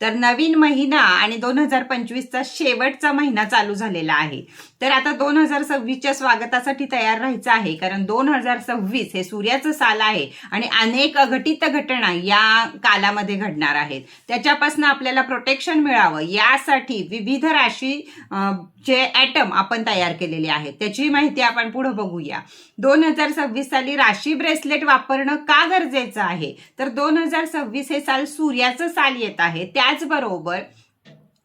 तर नवीन महिना आणि दोन हजार पंचवीसचा शेवटचा महिना चालू झालेला आहे. तर आता दोन हजार सव्वीसच्या स्वागतासाठी तयार राहायचं आहे कारण दोन हजार सव्वीस हे सूर्याचं साल आहे आणि अनेक अघटित घटना या कालामध्ये घडणार आहेत. त्याच्यापासून आपल्याला प्रोटेक्शन मिळावं यासाठी विविध राशी चे ॲटम आपण तयार केलेले आहेत. त्याची माहिती आपण पुढे बघूया. दोन हजार सव्वीस साली राशी ब्रेसलेट वापरणं का गरजेचं आहे? तर दोन हजार सव्वीस हे साल सूर्याचं साल येत आहे. त्या त्याचबरोबर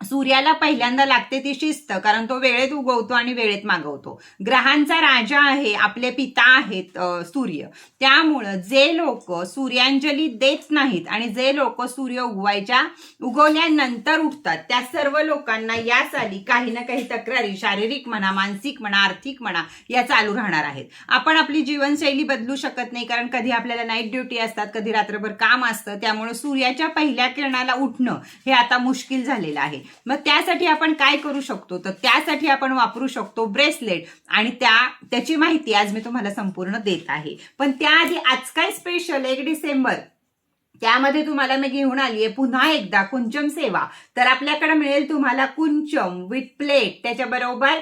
सूर्याला पहिल्यांदा लागते ती शिस्त कारण तो वेळेत उगवतो आणि वेळेत मागवतो. ग्रहांचा राजा आहे आपले पिता आहेत सूर्य. त्यामुळं जे लोक सूर्यांजली देत नाहीत आणि जे लोक सूर्य उगवायच्या उगवल्यानंतर उठतात त्या सर्व लोकांना या साली काही ना काही तक्रारी शारीरिक म्हणा मानसिक म्हणा आर्थिक म्हणा या चालू राहणार आहेत. आपण आपली जीवनशैली बदलू शकत नाही कारण कधी आपल्याला नाईट ड्युटी असतात कधी रात्रभर काम असतं त्यामुळे सूर्याच्या पहिल्या किरणाला उठणं हे आता मुश्किल झालेलं आहे. मग त्यासाठी आपण काय करू शकतो? तर त्यासाठी आपण वापरू शकतो ब्रेसलेट. आणि त्या त्याची माहिती आज मी तुम्हाला संपूर्ण देत आहे. पण त्याआधी आज काय स्पेशल एक डिसेंबर? त्यामध्ये तुम्हाला मी घेऊन आली आहे पुन्हा एकदा कुंचम सेवा. तर आपल्याकडे मिळेल तुम्हाला कुंचम विथ प्लेट त्याच्याबरोबर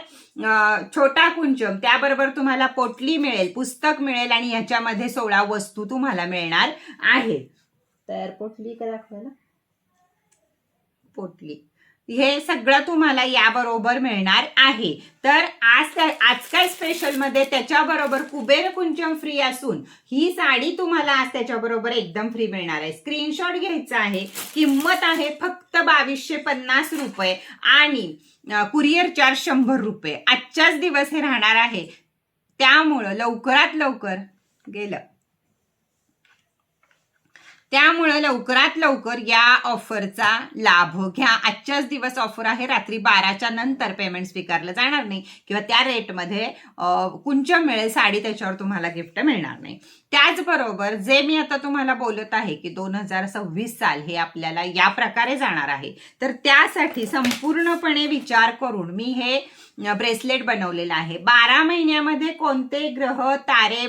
छोटा कुंचम त्याबरोबर तुम्हाला पोटली मिळेल पुस्तक मिळेल आणि ह्याच्यामध्ये सोळा वस्तू तुम्हाला मिळणार आहेत. तर पोटली का दाखवायला पोटली. हे सगळं तुम्हाला याबरोबर मिळणार आहे. तर आज आजकाल स्पेशलमध्ये स्पेशलमध्ये त्याच्याबरोबर कुबेर कुंचम फ्री असून ही साडी तुम्हाला आज त्याच्याबरोबर एकदम फ्री मिळणार आहे. स्क्रीनशॉट घ्यायचा आहे. किंमत आहे फक्त बावीसशे पन्नास रुपये आणि कुरिअर चार्ज शंभर रुपये. आजच्याच दिवस हे राहणार आहे. त्यामुळं लवकरात लवकर गेलं. त्यामुळं लवकरात लवकर या ऑफरचा लाभ घ्या. आजच्याच दिवस ऑफर आहे. रात्री बाराच्या नंतर पेमेंट स्वीकारलं जाणार नाही किंवा त्या रेटमध्ये अं, कुंचम मिळेल साडी त्याच्यावर तुम्हाला गिफ्ट मिळणार नाही. त्याचबरोबर जे मी आता तुम्हाला बोलत आहे की दोन हजार सव्वीस साल हे आपल्याला या प्रकारे जाणार आहे तर त्यासाठी संपूर्णपणे विचार करून मी हे ब्रेसलेट बनवलेलं आहे. बारा महिन्यामध्ये कोणते ग्रह तारे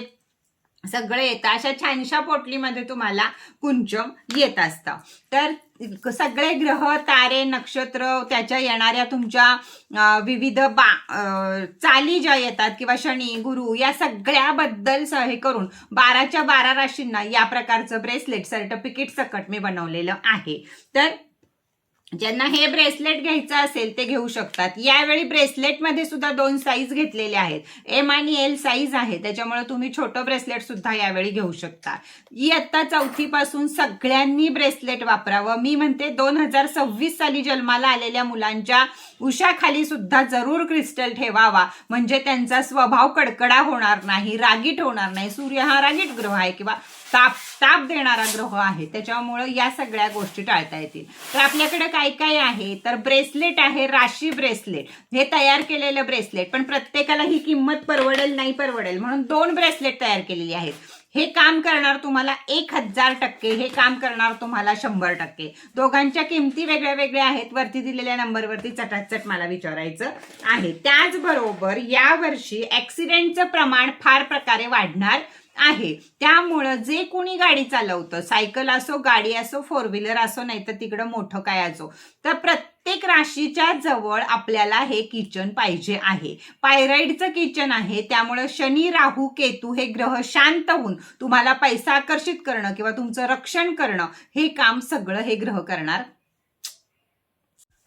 सगळे येतं अशा छानशा पोटलीमध्ये तुम्हाला कुंचम येत असतं. तर सगळे ग्रह तारे नक्षत्र त्याच्या येणाऱ्या तुमच्या विविध बा चाली ज्या येतात किंवा शनी गुरु या सगळ्याबद्दल हे करून बाराच्या बारा राशींना या प्रकारचं ब्रेसलेट सर्टिफिकेट सकट मी बनवलेलं आहे. तर ज्यांना हे ब्रेसलेट घ्यायचं असेल ते घेऊ शकतात. यावेळी ब्रेसलेटमध्ये सुद्धा दोन साईज घेतलेले आहेत. एम आणि एल साईज आहे. त्याच्यामुळे तुम्ही छोटं ब्रेसलेट सुद्धा यावेळी घेऊ शकता. इयत्ता चौथीपासून सगळ्यांनी ब्रेसलेट वापरावं. मी म्हणते दोन हजार सव्वीस साली जन्माला आलेल्या मुलांच्या उशाखाली सुद्धा जरूर क्रिस्टल ठेवावा. म्हणजे त्यांचा स्वभाव कडकडा होणार नाही रागीट होणार नाही. सूर्य हा रागीट ग्रह आहे किंवा ताप ताप देणारा ग्रह आहे. त्याच्यामुळं या सगळ्या गोष्टी टाळता येतील. तर आपल्याकडे काय काय आहे? तर ब्रेसलेट आहे राशी ब्रेसलेट. हे तयार केलेलं ब्रेसलेट. पण प्रत्येकाला ही किंमत परवडेल नाही परवडेल. म्हणून दोन ब्रेसलेट तयार केलेली आहेत. हे काम करणार तुम्हाला एक हजार टक्के हे काम करणार तुम्हाला शंभर टक्के. दोघांच्या किमती वेगळ्या वेगळ्या आहेत वरती दिलेल्या नंबरवरती चटाचट मला विचारायचं आहे. त्याचबरोबर यावर्षी ऍक्सिडेंटचं प्रमाण फार प्रकारे वाढणार आहे. त्यामुळं जे कोणी गाडी चालवतं सायकल असो गाडी असो फोर व्हीलर असो नाही तर तिकडं मोठं काय असो तर प्रत्येक प्रत्येक राशीच्या जवळ आपल्याला हे किचन पाहिजे आहे. पायराईडचं किचन आहे त्यामुळे शनी राहू केतू हे ग्रह शांत होऊन तुम्हाला पैसा आकर्षित करणं किंवा तुमचं रक्षण करणं हे काम सगळं हे ग्रह करणार.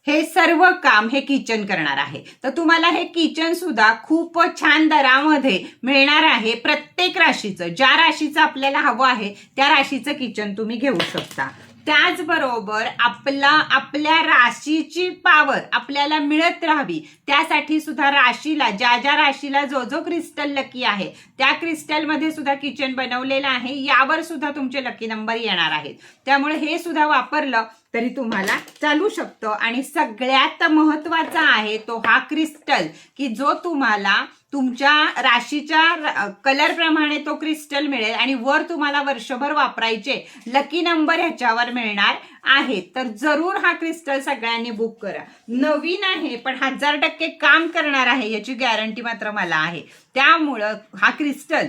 हे सर्व काम हे किचन करणार आहे. तर तुम्हाला हे किचन सुद्धा खूप छान दरामध्ये मिळणार आहे प्रत्येक राशीचं. ज्या राशीचं आपल्याला हवं आहे त्या राशीचं किचन तुम्ही घेऊ शकता. त्याचबरोबर आपला आपल्या राशीची पावर आपल्याला मिळत राहावी. त्यासाठी सुद्धा राशीला ज्या ज्या राशीला जो जो क्रिस्टल लकी आहे त्या क्रिस्टलमध्ये सुद्धा किचन बनवलेलं आहे. यावर सुद्धा तुमचे लकी नंबर येणार आहेत. त्यामुळे हे सुद्धा वापरलं तरी तुम्हाला चालू शकतं. आणि सगळ्यात महत्त्वाचा आहे तो हा क्रिस्टल की जो तुम्हाला तुमच्या राशीच्या कलर प्रमाणे तो क्रिस्टल मिळेल आणि वर तुम्हाला वर्षभर वापरायचे लकी नंबर ह्याच्यावर मिळणार आहे. तर जरूर हा क्रिस्टल सगळ्यांनी बुक करा. नवीन आहे पण हजार टक्के काम करणार आहे याची गॅरंटी मात्र मला आहे. त्यामुळं हा क्रिस्टल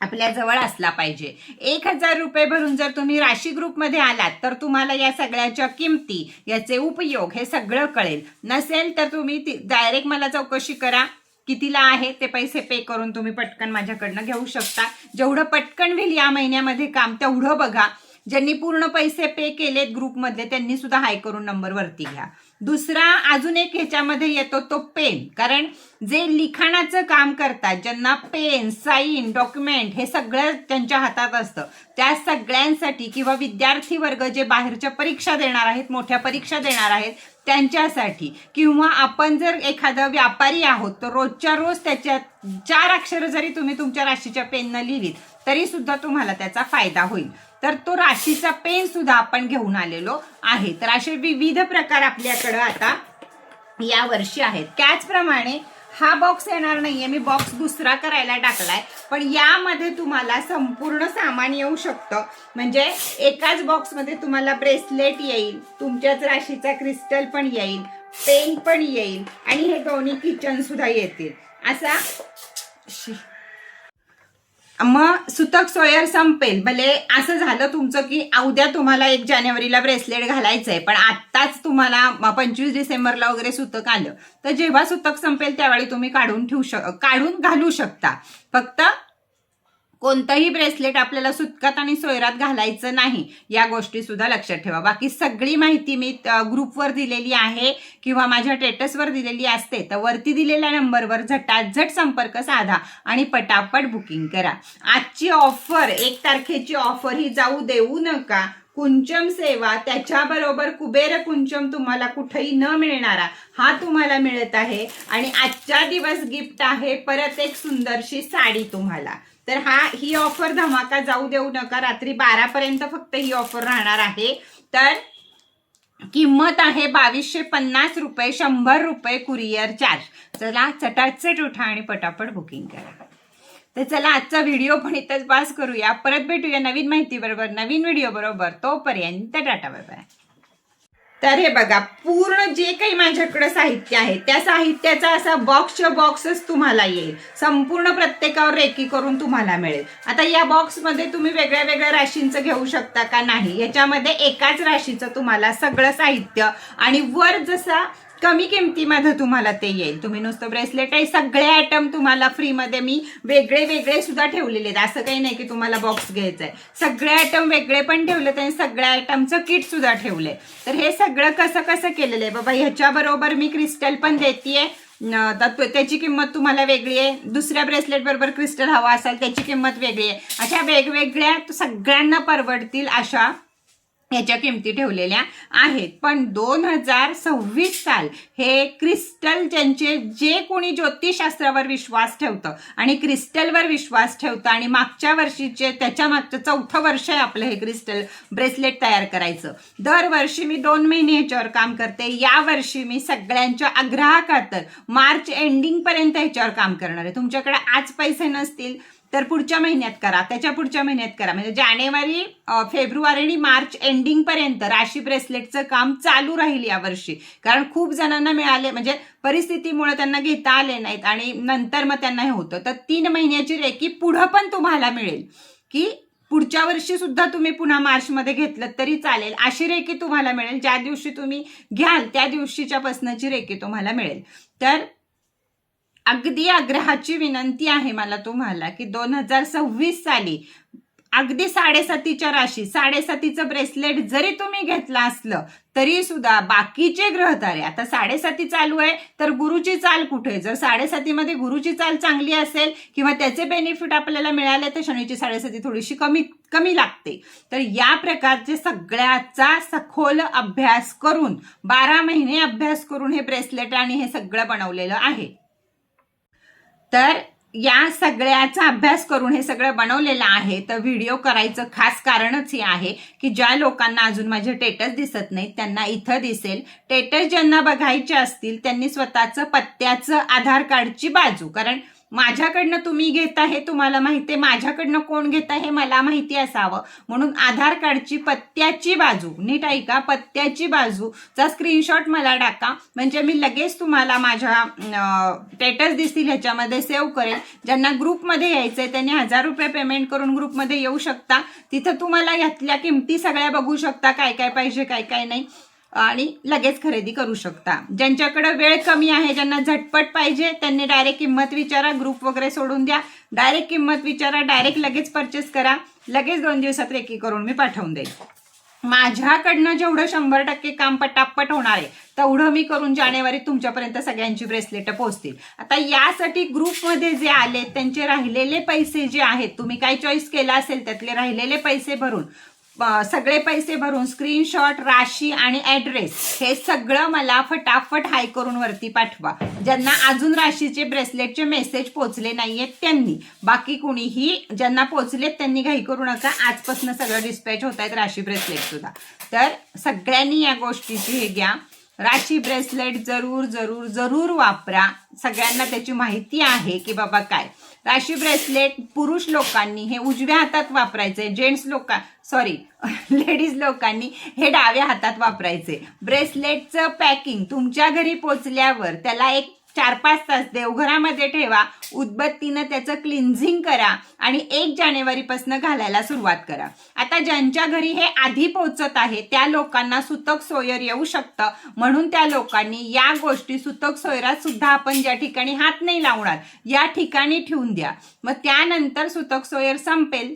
आपल्या जवळ असला पाहिजे. एक हजार रुपये भरून जर तुम्ही राशी ग्रुपमध्ये आलात तर तुम्हाला या सगळ्याच्या किमती याचे उपयोग हे सगळं कळेल. नसेल तर तुम्ही डायरेक्ट मला चौकशी करा. कितीला आहे ते पैसे पे करून तुम्ही पटकन माझ्याकडनं घेऊ शकता. जेवढं पटकन होईल या महिन्यामध्ये काम तेवढं बघा. ज्यांनी पूर्ण पैसे पे केलेत ग्रुपमधले त्यांनी सुद्धा हाय करून नंबर वरती घ्या. दुसरा अजून एक ह्याच्यामध्ये येतो तो पेन. कारण जे लिखाणाचं काम करतात ज्यांना पेन साईन डॉक्युमेंट हे सगळं त्यांच्या हातात असतं. त्या सगळ्यांसाठी किंवा विद्यार्थी वर्ग जे बाहेरच्या परीक्षा देणार आहेत मोठ्या परीक्षा देणार आहेत त्यांच्यासाठी किंवा आपण जर एखादा व्यापारी आहोत तर रोजच्या रोज त्याच्या चार अक्षरं जरी तुम्ही तुमच्या राशीच्या पेननं लिहिलीत तरी सुद्धा तुम्हाला त्याचा फायदा होईल. तर तो राशीचा पेन सुद्धा आपण घेऊन आलेलो आहे. तर असे विविध प्रकार आपल्याकडं आता या वर्षी आहेत. त्याचप्रमाणे हा बॉक्स येणार नाहीये. मी बॉक्स दुसरा करायला टाकलाय. पण यामध्ये तुम्हाला संपूर्ण सामान येऊ शकतं. म्हणजे एकाच बॉक्समध्ये तुम्हाला ब्रेसलेट येईल तुमच्याच राशीचा क्रिस्टल पण येईल पेन पण येईल आणि हे दोन्ही किचन सुद्धा येतील. असा मग सुतक सोयर संपेल भले असं झालं तुमचं की उद्या तुम्हाला एक जानेवारीला ब्रेसलेट घालायचंय पण आत्ताच तुम्हाला पंचवीस डिसेंबरला वगैरे सुतक आलं. तर जेव्हा सुतक संपेल त्यावेळी तुम्ही काढून ठेवू शक काढून घालू शकता. फक्त कोणतंही ब्रेसलेट आपल्याला सुतकात आणि सोयरात घालायचं नाही. या गोष्टी सुद्धा लक्षात ठेवा. बाकी सगळी माहिती मी ग्रुपवर दिलेली आहे किंवा माझ्या टेटसवर दिलेली असते तर वरती दिलेल्या नंबरवर झटाझट संपर्क साधा आणि पटापट बुकिंग करा. आजची ऑफर एक तारखेची ऑफर ही जाऊ देऊ नका. कुंचम सेवा त्याच्याबरोबर कुबेर कुंचम तुम्हाला कुठेही न मिळणारा हा तुम्हाला मिळत आहे. आणि आजच्या दिवस गिफ्ट आहे परत एक सुंदरशी साडी तुम्हाला. तर हा ही ऑफर धमाका जाऊ देऊ नका रात्री बारापर्यंत फक्त ही ऑफर राहणार आहे. तर किंमत आहे बावीसशे पन्नास रुपये शंभर रुपये कुरिअर चार्ज चला चटाचट उठा आणि पटापट बुकिंग करा. तर चला आजचा व्हिडिओ पण इथंच पास करूया. परत भेटूया नवीन माहिती बरोबर नवीन व्हिडिओ बरोबर. तोपर्यंत टाटा बाय बाय तर हे बघा पूर्ण जे काही माझ्याकडे साहित्य आहे त्या साहित्याचा असा बॉक्सच्या बॉक्सच तुम्हाला येईल. संपूर्ण प्रत्येकावर रेकी करून तुम्हाला मिळेल. आता या बॉक्समध्ये तुम्ही वेगळ्या वेगळ्या राशींचं घेऊ शकता का नाही? याच्यामध्ये एकाच राशीचं तुम्हाला सगळं साहित्य आणि वर जसा कमी किमतीमध्ये तुम्हाला ते येईल. तुम्ही नुसतं ब्रेसलेट आहे सगळे आयटम तुम्हाला फ्रीमध्ये मी वेगळे वेगळे सुद्धा ठेवलेले आहेत. असं काही नाही की तुम्हाला बॉक्स घ्यायचा आहे सगळे आयटम वेगळे पण ठेवलेत आणि सगळ्या आयटमचं किट सुद्धा ठेवले तर हे सगळं कसं कसं केलेलं आहे? बाबा ह्याच्याबरोबर मी क्रिस्टल पण देते तर त्याची किंमत तुम्हाला वेगळी आहे. दुसऱ्या ब्रेसलेट बरोबर क्रिस्टल हवा असेल त्याची किंमत वेगळी आहे. अशा वेगवेगळ्या सगळ्यांना परवडतील अशा याच्या किमती ठेवलेल्या आहेत. पण दोन हजार सव्वीस साल हे क्रिस्टल ज्यांचे जे कोणी ज्योतिषशास्त्रावर विश्वास ठेवतं आणि क्रिस्टलवर विश्वास ठेवतं आणि मागच्या वर्षीचे त्याच्या मागचं चौथं वर्ष आहे आपलं हे क्रिस्टल ब्रेसलेट तयार करायचं. दरवर्षी मी दोन महिने ह्याच्यावर काम करते. या वर्षी मी सगळ्यांच्या आग्रहाखातर मार्च एंडिंग पर्यंत ह्याच्यावर काम करणार आहे. तुमच्याकडे आज पैसे नसतील तर पुढच्या महिन्यात करा. त्याच्या पुढच्या महिन्यात करा. म्हणजे जानेवारी फेब्रुवारी आणि मार्च एंडिंगपर्यंत राशी ब्रेसलेटचं काम चालू राहील यावर्षी कारण खूप जणांना मिळाले म्हणजे परिस्थितीमुळे त्यांना घेता आले नाहीत आणि नंतर मग त्यांना हे होतं. तर तीन महिन्याची रेकी पुढं पण तुम्हाला मिळेल. की पुढच्या वर्षी सुद्धा तुम्ही पुन्हा मार्चमध्ये घेतलं तरी चालेल. अशी रेकी तुम्हाला मिळेल. ज्या दिवशी तुम्ही घ्याल त्या दिवशीच्या पासनाची रेकी तुम्हाला मिळेल. तर अगदी आग्रहाची विनंती आहे मला तुम्हाला की दोन हजार सव्वीस साली अगदी साडेसातीच्या राशी साडेसातीचं ब्रेसलेट जरी तुम्ही घेतलं असलं तरी सुद्धा बाकीचे ग्रहतारे आता साडेसाती चालू आहे तर गुरुची चाल कुठे? जर साडेसातीमध्ये गुरुची चाल चांगली असेल किंवा त्याचे बेनिफिट आपल्याला मिळाले तर शनीची साडेसाती थोडीशी कमी कमी लागते. तर या प्रकारचे सगळ्याचा सखोल अभ्यास करून बारा महिने अभ्यास करून हे ब्रेसलेट आणि हे सगळं बनवलेलं आहे. तर या सगळ्याचा अभ्यास करून हे सगळं बनवलेलं आहे. तर व्हिडिओ करायचं खास कारणच हे आहे की ज्या लोकांना अजून माझे टेटस दिसत नाहीत त्यांना इथं दिसेल. टेटस ज्यांना बघायचे असतील त्यांनी स्वतःचं पत्त्याचं आधार कार्डची बाजू. कारण माझ्याकडनं तुम्ही घेता हे तुम्हाला माहिती आहे. माझ्याकडनं कोण घेता हे मला माहिती असावं. म्हणून आधार कार्डची पत्त्याची बाजू नीट ऐका पत्त्याची बाजूचा स्क्रीनशॉट मला टाका. म्हणजे मी लगेच तुम्हाला माझ्या स्टेटस दिसतील ह्याच्यामध्ये सेव्ह करेल ज्यांना ग्रुपमध्ये यायचं आहे त्यांनी हजार रुपये पेमेंट करून ग्रुपमध्ये येऊ शकता. तिथं तुम्हाला यातल्या किमती सगळ्या बघू शकता. काय काय पाहिजे काय काय नाही. आणि लगेच खरेदी करू शकता. ज्यांच्याकडे वेळ कमी आहे ज्यांना झटपट पाहिजे त्यांनी डायरेक्ट किंमत विचारा ग्रुप वगैरे सोडून द्या. डायरेक्ट किंमत विचारा डायरेक्ट लगेच परचेस करा. लगेच दोन दिवसात रेकी करून मी पाठवून देईल. माझ्याकडनं जेवढं शंभर टक्के काम पटापट होणार आहे तेवढं मी करून जानेवारीत तुमच्यापर्यंत सगळ्यांची ब्रेसलेट पोहोचतील. आता यासाठी ग्रुपमध्ये जे आले त्यांचे राहिलेले पैसे जे आहेत तुम्ही काय चॉईस केला असेल त्यातले राहिलेले पैसे भरून. सगळे पैसे भरून स्क्रीनशॉट राशी आणि ऍड्रेस हे सगळं मला फटाफट हाय करून वरती पाठवा. ज्यांना अजून राशीचे ब्रेसलेटचे मेसेज पोचले नाहीयेत त्यांनी. बाकी कुणीही ज्यांना पोचलेत त्यांनी घाई करू नका. आजपासून सगळं डिस्पॅच होत आहेत राशी ब्रेसलेट सुद्धा. तर सगळ्यांनी या गोष्टीची हे घ्या. राशी ब्रेसलेट जरूर जरूर जरूर वापरा. सगळ्यांना त्याची माहिती आहे की बाबा काय. राशी ब्रेसलेट पुरुष लोकांनी हे उजव्या हातात वापरायचे जेंट्स लोक सॉरी लेडीज लोकांनी हे डाव्या हातात वापरायचे ब्रेसलेटचं पॅकिंग तुमच्या घरी पोचल्यावर त्याला एक चार पाच तास देवघरामध्ये ठेवा उदबत्तीनं त्याचं क्लिन्झिंग करा आणि एक जानेवारीपासून घालायला सुरुवात करा. आता ज्यांच्या घरी हे आधी पोहोचत आहे त्या लोकांना सुतक सोयर येऊ शकतं. म्हणून त्या लोकांनी या गोष्टी सुतक सोयरात सुद्धा आपण ज्या ठिकाणी हात नाही लावणार या ठिकाणी ठेवून द्या. मग त्यानंतर सुतक सोयर संपेल.